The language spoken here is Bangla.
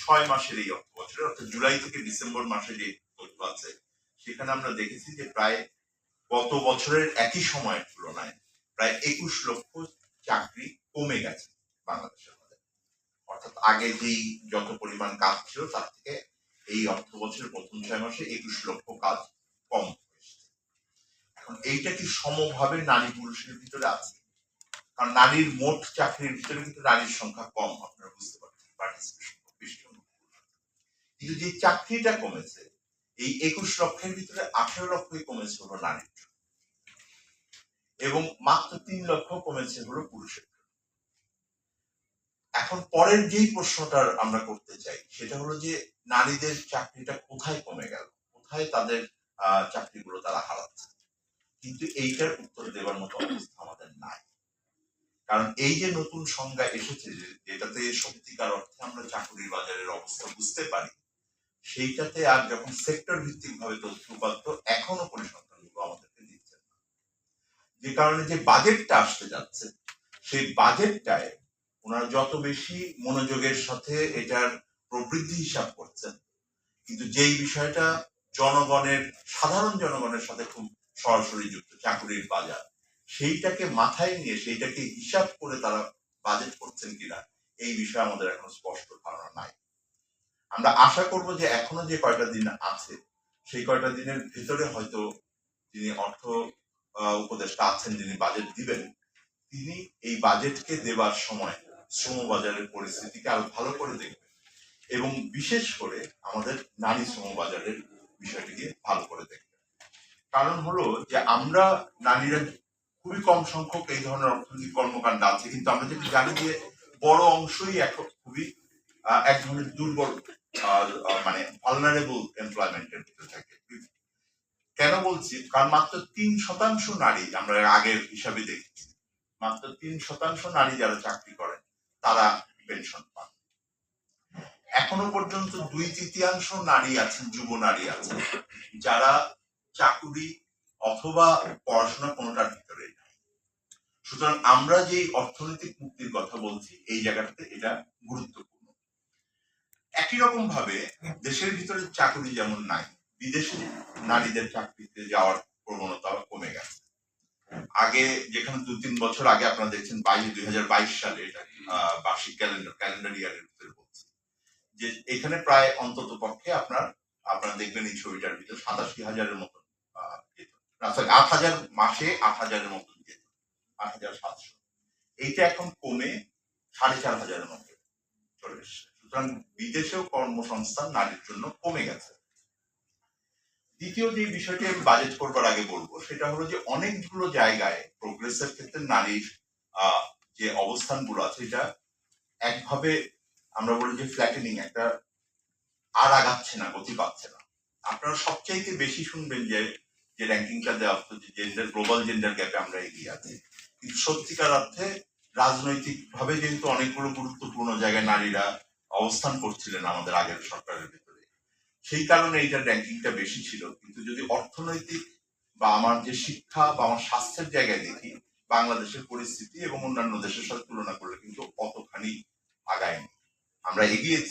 ছয় মাসের এই অর্থ বছরে অর্থাৎ জুলাই থেকে ডিসেম্বর মাসে যে তথ্য আছে, সেখানে আমরা দেখেছি যে প্রায় গত বছরের একই সময়ের তুলনায় প্রায় একুশ লক্ষ চাকরি কমে গেছে বাংলাদেশের মধ্যে। অর্থাৎ আগে যেই যত পরিমাণ কাজ ছিল, তার থেকে এই অর্থ বছরের প্রথম ছয় মাসে একুশ লক্ষ কাজ কম এখন এইটা কি সমভাবে নারী পুরুষের ভিতরে আছে? কারণ নারীর মোট চাকরির ভিতরে কিন্তু নারীর সংখ্যা কম, আপনারা বুঝতে পারছেন পার্টিসিপেশন কিন্তু যে চাকরিটা কমেছে, এই একুশ লক্ষের ভিতরে আঠেরো লক্ষই কমেছে হলো নারীর এবং মাত্র তিন লক্ষ কমেছে হলো পুরুষের। এখন পরের যেই প্রশ্নটা আমরা করতে চাই, সেটা হলো যে নারীদের চাকরিটা কোথায় কমে গেল? কোথায় তাদের চাকরিগুলো তারা হারাচ্ছে? কিন্তু এইটার উত্তর দেওয়ার মতো অবস্থা আমাদের নাই। কারণ এই যে নতুন সংজ্ঞা এসেছে যেটাতে সত্যিকার অর্থে আমরা চাকরির বাজারের অবস্থা বুঝতে পারি সেইটাতে আর যখন সেক্টর ভিত্তিক ভাবে তথ্য উপাত্ত এখনও পরিসংখ্যানগুলো আমাদেরকে দিচ্ছে না। যে কারণে যে বাজেটটা আসতে যাচ্ছে, সেই বাজেটটায় ওনারা যত বেশি মনোযোগের সাথে এটার প্রবৃদ্ধি হিসাব করছেন, কিন্তু যেই বিষয়টা জনগণের, সাধারণ জনগণের সাথে খুব সরাসরি যুক্ত, চাকুরির বাজার, সেইটাকে মাথায় নিয়ে, সেইটাকে হিসাব করে তারা বাজেট করছেন কিনা, এই বিষয়ে আমাদের এখনও স্পষ্ট ধারণা নাই। আমরা আশা করব যে এখনও যে কয়টা দিন আছে, সেই কয়টা দিনের ভিতরে হয়তো যিনি অর্থ উপদেষ্টা আছেন, যিনি বাজেট দিবেন, তিনি এই বাজেটকে দেবার সময় শ্রম বাজারের পরিস্থিতিকে আরও ভালো করে দেখবেন এবং বিশেষ করে আমাদের নারী শ্রম বাজারের বিষয়টিকে ভালো করে দেখবেন। কারণ হলো যে আমরা নারীরা খুবই কম সংখ্যক এই ধরনের অর্থনৈতিক কর্মকাণ্ড আছে, কিন্তু আমরা যেটা জানি যে বড় অংশই এখন খুবই এক ধরনের দুর্বল মানে ভালনারেবল এমপ্লয়মেন্টের ভিতরে থাকে। কেন বলছি? কারণ মাত্র তিন শতাংশ নারী আমরা আগের হিসাবে দেখেছি। মাত্র তিন শতাংশ নারী যারা চাকরি করেন তারা পেনশন পান। এখনও পর্যন্ত দুই তৃতীয়াংশ নারী আছেন, যুব নারী আছেন। যারা চাকুরি অথবা পড়াশোনা কোনোটার ভিতরে নাই। সুতরাং আমরা যে অর্থনৈতিক মুক্তির কথা বলছি, এই জায়গাটাতে এটা গুরুত্বপূর্ণ। একই রকম ভাবে দেশের ভিতরে চাকরি যেমন নাই বিদেশে নারীদের চাকরিতে যাওয়ার প্রবণতা কমে গেছে। আগে যেখানে দু তিন বছর আগে আপনারা দেখছেন বাইশ দুই হাজার বাইশ সালে এটা বার্ষিক ক্যালেন্ডার ক্যালেন্ডার ইয়ারের ভিতরে বলছি। যে এখানে প্রায় অন্তত পক্ষে আপনার আপনারা দেখবেন এই ছবিটার ভিতরে সাতাশি হাজারের sorry, আট হাজার মাসে আট হাজারের মতন যেত আট হাজার সাতশো। এইটা এখন কমে সাড়ে চার হাজারের মতো চলে এসছে। সুতরাং বিদেশেও কর্মসংস্থান নারীর জন্য কমে গেছে। দ্বিতীয় যে বিষয়টি আমি বাজেট করবার আগে বলব, সেটা হলো যে অনেকগুলো জায়গায় প্রোগ্রেসের ক্ষেত্রে নারীর যে অবস্থানগুলো আছে, এটা একভাবে আমরা বলি যে ফ্ল্যাটেনিং একটা আর আগাচ্ছে না, গতি পাচ্ছে না। আপনারা সবচাইতে বেশি শুনবেন যে যে র্যাঙ্কিংটা দেওয়া হতো যে জেন্ডার গ্লোবাল জেন্ডার গ্যাপে আমরা এগিয়ে আছি। কিন্তু সত্যিকার অর্থে রাজনৈতিক ভাবে যেহেতু অনেকগুলো গুরুত্বপূর্ণ জায়গায় নারীরা অবস্থান করছিলেন আমাদের আগের সরকারের ভিতরে। সেই কারণে এইটার র্যাঙ্কিংটা বেশি ছিল। কিন্তু যদি অর্থনৈতিক বা আমার যে শিক্ষা বা আমার স্বাস্থ্যের জায়গায় দেখি, বাংলাদেশের পরিস্থিতি এবং অন্যান্য দেশের সাথে তুলনা করলে কিন্তু অতখানি আগায়নি। আমরা এগিয়েছি।